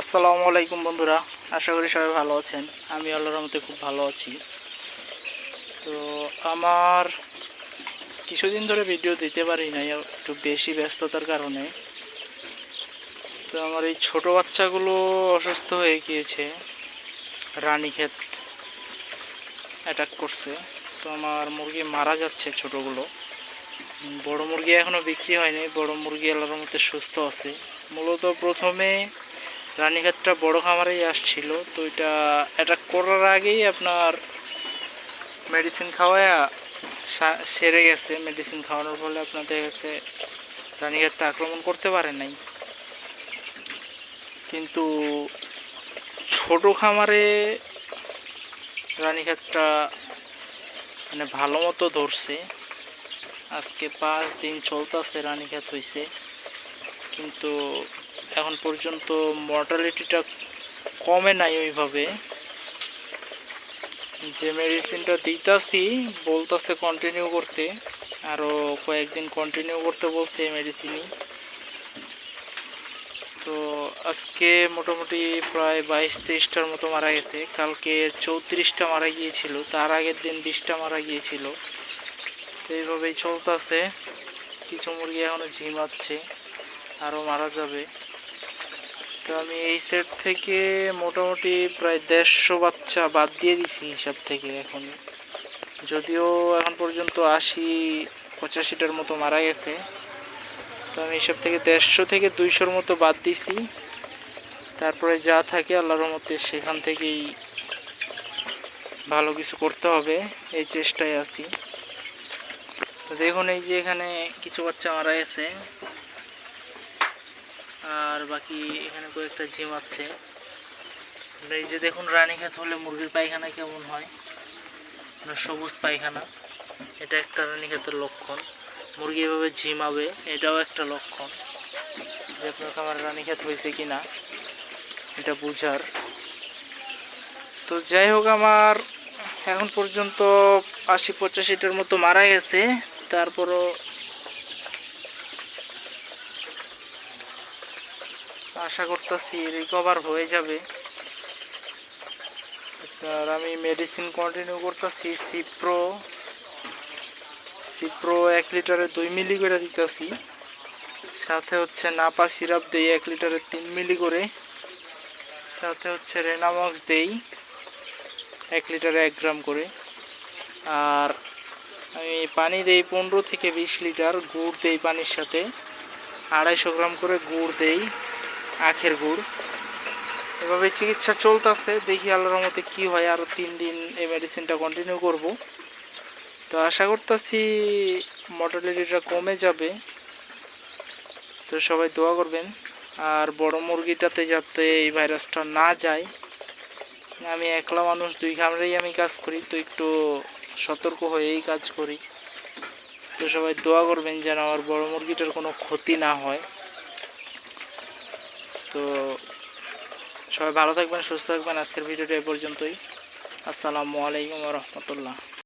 আসসালামু আলাইকুম বন্ধুরা, আশা করি সবাই ভালো আছেন। আমি আল্লাহর রহমতে খুব ভালো আছি। তো আমার কিছুদিন ধরে ভিডিও দিতে পারি নাই, একটু বেশি ব্যস্ততার কারণে। তো আমার এই ছোট বাচ্চাগুলো অসুস্থ হয়ে গিয়েছে, রানীক্ষেত অ্যাটাক করছে। তো আমার মুরগি মারা যাচ্ছে ছোটোগুলো। বড় মুরগি এখনও বিক্রি হয়নি, বড় মুরগি আল্লাহর মধ্যে সুস্থ আছে। মূলত প্রথমে রানীঘাটটা বড় খামারেই আসছিল। তো এটা অ্যাটাক করার আগেই আপনার মেডিসিন খাওয়ায় সেরে গেছে। মেডিসিন খাওয়ানোর ফলে আপনার দেখা গেছে রানীঘাটটা আক্রমণ করতে পারে নাই। কিন্তু ছোট খামারে রানীঘাটটা মানে ভালো মতো ধরছে। আজকে পাঁচ দিন চলতেছে রানীঘাট হয়েছে কিন্তু এখন পর্যন্ত মর্টালিটিটা কমে নাই ওইভাবে। যে মেডিসিনটা দিতাছি, বলতাছে কন্টিনিউ করতে আরও কয়েকদিন কন্টিনিউ করতে বলছে এই মেডিসিনই তো আজকে মোটামুটি প্রায় বাইশ তেইশটার মতো মারা গেছে। কালকে চৌত্রিশটা মারা গিয়েছিল, তার আগের দিন বিশটা মারা গিয়েছিল। তো এইভাবেই চলতেছে। কিছু মুরগি এখনও ঝিমাচ্ছে আরও মারা যাবে। তো আমি এই সেট থেকে মোটামুটি প্রায় দেড়শো বাচ্চা বাদ দিয়ে দিছি হিসাব থেকে এখন। যদিও এখন পর্যন্ত আশি, পঁচাশিটার মতো মারা গেছে। তো আমি হিসাব থেকে দেড়শো থেকে দুইশোর মতো বাদ দিছি। তারপরে যা থাকে আল্লাহর মতে সেখান থেকেই ভালো কিছু করতে হবে, এই চেষ্টায় আছি। তো দেখুন এই যে এখানে কিছু বাচ্চা মারা গেছে। আর বাকি এখানে কয়েকটা ঝিমাচ্ছে আর এই যে দেখুন রানীক্ষেত হলে মুরগির পায়খানা কেমন হয়? সবুজ পায়খানা। এটা একটা রানীক্ষেতের লক্ষণ। মুরগি এভাবে ঝিমাবে, এটাও একটা লক্ষণ। যে আপনার খামার রানীক্ষেত হয়েছে কি না এটা বুঝার। তো যাই হোক আমার, এখন পর্যন্ত আশি পঁচাশিটার মতো মারা গেছে। তারপরও আশা করতেছি রিকভার হয়ে যাবে। আর আমি মেডিসিন কন্টিনিউ করতেছি সিপ্রো সিপ্রো এক লিটারে দুই মিলি করে দিতেছি। সাথে হচ্ছে নাপা সিরাপ দেই এক লিটারে তিন মিলি করে। সাথে হচ্ছে রেনামক্স দেই এক লিটারে এক গ্রাম করে। আর আমি পানি দেই পনেরো থেকে বিশ লিটার, গুড় দেই পানির সাথে। আড়াইশো গ্রাম করে গুড় দেই। আখের গুড়। এভাবে চিকিৎসা চলতেছে, দেখি আল্লাহর মতে কি হয় আরও তিন দিন এই মেডিসিনটা কন্টিনিউ করব। তো আশা করতেছি মর্টালিটিটা কমে যাবে। তো সবাই দোয়া করবেন, আর বড় মুরগিটাতে যাতে এই ভাইরাসটা না যায়। আমি একলা মানুষ, দুই খামারেই আমি কাজ করি, তো একটু সতর্ক হয়েই কাজ করি। তো সবাই দোয়া করবেন যেন আমার বড় মুরগিটার কোনো ক্ষতি না হয়। তো সবাই ভালো থাকবেন সুস্থ থাকবেন। আজকের ভিডিওটা এ পর্যন্তই। আসসালামু আলাইকুম রহমতুল্লাহ।